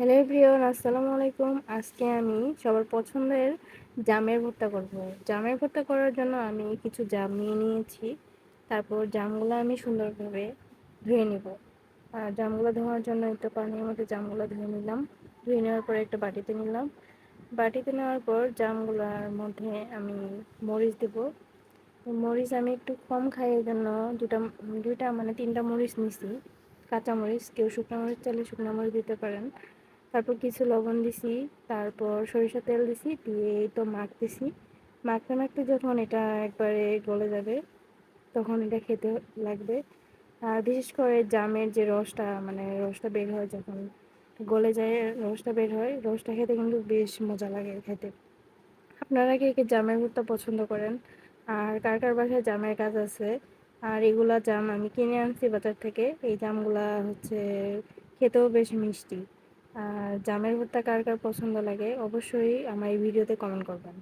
Hello everyone, আসসালামু আলাইকুম। আজকে আমি সবার পছন্দের জামের ভর্তা করব। জামের ভর্তা করার জন্য আমি কিছু জাম নিয়ে নিয়েছি। তারপর জামগুলো আমি সুন্দরভাবে ধুয়ে নিব। আর জামগুলো ধোয়ার জন্য একটু পানির মধ্যে জামগুলো ধুয়ে নিলাম। ধুয়ে নেওয়ার পর একটা বাটিতে নিলাম। বাটিতে নেওয়ার পর জামগুলোর মধ্যে আমি মরিচ দেব। মরিচ আমি একটু কম খাই, এই জন্য দুটা, দুইটা মানে তিনটা মরিচ নিছি। কাঁচা মরিচ, কেউ শুকনো মরিচ চাইলে শুকনো মরিচ দিতে পারেন। তারপর কিছু লবণ দিছি, তারপর সরিষা তেল দিছি, দিয়ে তো মাখতেছি। মাখতে মাখতে যখন এটা একবারে গলে যাবে, তখন এটা খেতে লাগবে। আর বিশেষ করে জামের যে রসটা মানে রসটা বের হয় যখন গলে যায়, রসটা বের হয়, রসটা খেতে কিন্তু বেশ মজা লাগে খেতে। আপনারা কে কে জামের ভুট্টা পছন্দ করেন? আর কার কার বাসায় জামের কাজ আছে? আর এগুলা জাম আমি কিনে আনছি বাজার থেকে, এই জামগুলা হচ্ছে খেতেও বেশ মিষ্টি। জামের ভর্তা কার কার পছন্দ লাগে অবশ্যই আমার এই ভিডিওতে কমেন্ট করবেন।